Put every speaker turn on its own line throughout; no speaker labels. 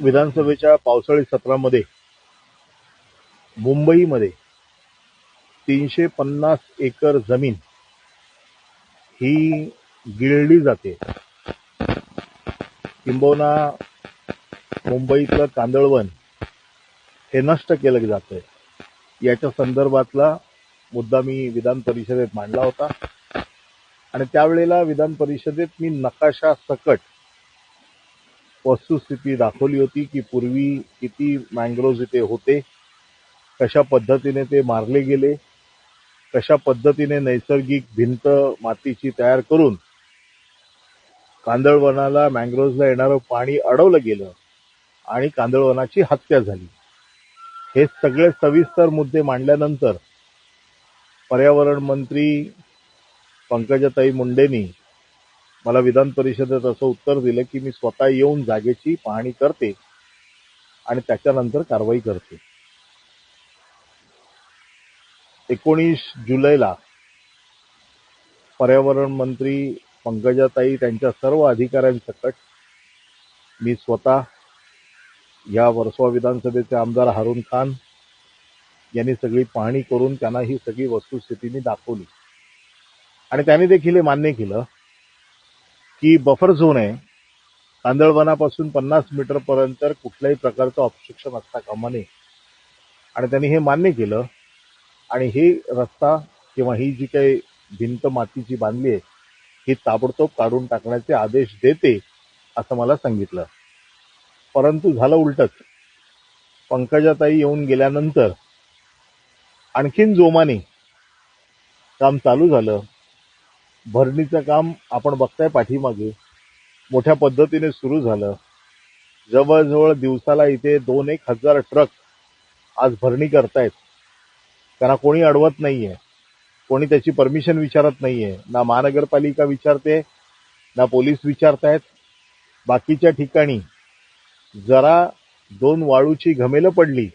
विधानसभेच्या पावसाळी सत्रामध्ये मुंबईमध्ये तीनशे पन्नास एकर जमीन ही गिळली जाते. किंबहुना मुंबईतलं कांदळवन हे नष्ट केलं जातंय. याच्या संदर्भातला मुद्दा मी विधान परिषदेत मांडला होता. आणि त्यावेळेला विधान परिषदेत मी नकाशा सकट वस्तुस्थिती दाखवली होती की पूर्वी किती मँग्रोव्ज इथे होते कशा पद्धतीने ते मारले गेले कशा पद्धतीने नैसर्गिक भिंत मातीची तयार करून कांदळवनाला मँग्रोव्जला येणारं पाणी अडवलं गेलं आणि कांदळवनाची हत्या झाली. हे सगळे सविस्तर मुद्दे मांडल्यानंतर पर्यावरण मंत्री पंकजाताई मुंडेंनी मला विधान परिषदेत असं उत्तर दिलं की मी स्वतः येऊन जागेची पाहणी करते आणि त्याच्यानंतर कारवाई करते. एकोणीस जुलैला पर्यावरण मंत्री पंकजाताई त्यांच्या सर्व अधिकाऱ्यांसकट मी स्वतः या वर्सोवा विधानसभेचे आमदार हारून खान यांनी सगळी पाहणी करून त्यांना ही सगळी वस्तुस्थिती मी दाखवली. आणि त्यांनी देखील हे मान्य केलं. की बफर झोन आहे. कांदळवनापासून पन्नास मीटरपर्यंत कुठल्याही प्रकारचं ऑब्स्ट्रक्शन असता कामा नये. आणि त्यांनी हे मान्य केलं. आणि ही रस्ता किंवा ही जी काही भिंत मातीची बांधली आहे ही ताबडतोब काढून टाकण्याचे आदेश देते असं मला सांगितलं. परंतु झालं उलटच. पंकजाताई येऊन गेल्यानंतर आणखीन जोमाने काम चालू झालं. भरणीचं काम आपण बघताय पाठीमागे. मोठ्या पद्धतीने सुरू झालं. जवळजवळ दिवसाला इथे दोन एक हजार ट्रक आज भरणी करतायत. त्यांना कोणी अडवत नाहीये. कोणी त्याची परमिशन विचारत नाहीये. ना महानगरपालिका विचारते ना पोलीस विचारतायत. बाकीच्या ठिकाणी जरा दोन वाळूची घमेलं पडली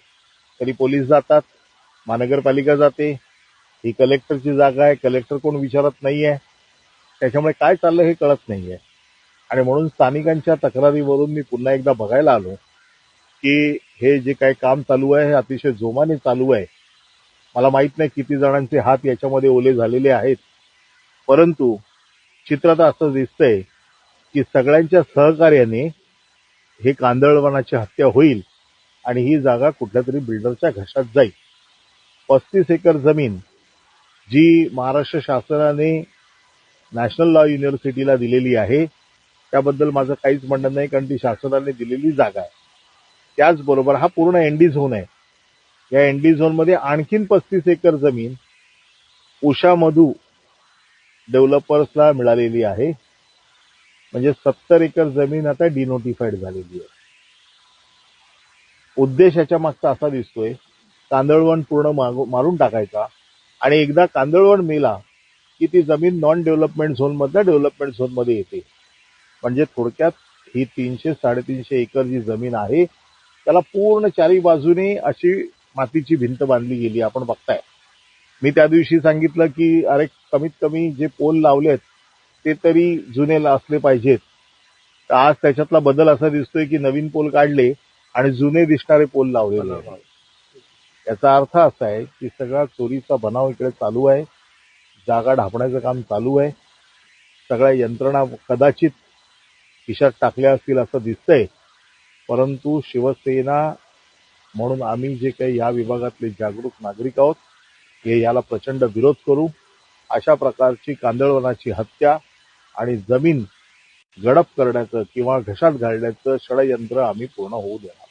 तरी पोलीस जातात महानगरपालिका जाते. ही कलेक्टरची जागा आहे. कलेक्टर कोण विचारत नाहीये. त्याच्यामुळे काय चाललं हे कळत नाहीये. आणि म्हणून स्थानिकांच्या तक्रारीवरून मी पुन्हा एकदा बघायला आलो की हे जे काही काम चालू आहे हे अतिशय जोमाने चालू आहे. मला माहीत नाही किती जणांचे हात याच्यामध्ये ओले झालेले आहेत. परंतु चित्रात असं दिसतंय की सगळ्यांच्या सहकार्याने हे कांदळवनाची हत्या होईल आणि ही जागा कुठल्या तरी बिल्डरच्या घशात जाईल. पस्तीस एकर जमीन जी महाराष्ट्र शासनाने नॅशनल लॉ युनिव्हर्सिटीला दिलेली आहे. त्याबद्दल माझं काहीच म्हणणं नाही कारण ती शासनाने दिलेली जागा आहे. त्याचबरोबर हा पूर्ण एनडी झोन आहे. या एनडी झोनमध्ये आणखीन पस्तीस एकर जमीन उषा मधू डेव्हलपर्सला मिळालेली आहे. म्हणजे सत्तर एकर जमीन आता डिनोटिफाईड झालेली आहे. उद्देश याच्या मागचा असा दिसतोय कांदळवण पूर्ण मागू- मारून टाकायचा. आणि एकदा कांदळवण मेला की ती जमीन नॉन डेव्हलपमेंट झोन मधल्या डेव्हलपमेंट झोनमध्ये येते. म्हणजे थोडक्यात ही तीनशे साडेतीनशे एकर जी जमीन आहे त्याला पूर्ण चारी बाजूने अशी मातीची भिंत बांधली गेली आपण बघताय. मी त्या दिवशी सांगितलं की अरे कमीत कमी जे पोल लावलेत ते तरी जुने असले पाहिजेत. तर आज त्याच्यातला बदल असा दिसतोय की नवीन पोल काढले आणि जुने दिसणारे पोल लावलेले याचा अर्थ असा आहे की सगळा चोरीचा बनाव इकडे चालू आहे. जागा ढापण्याचं काम चालू आहे. सगळ्या यंत्रणा कदाचित खिशात टाकल्या असतील असं दिसतंय. परंतु शिवसेना म्हणून आम्ही जे काही या विभागातले जागरूक नागरिक आहोत हे याला प्रचंड विरोध करू. अशा प्रकारची कांदळवनाची हत्या आणि जमीन गडप करण्याचं किंवा घशात घालण्याचं षडयंत्र आम्ही पूर्ण होऊ देणार.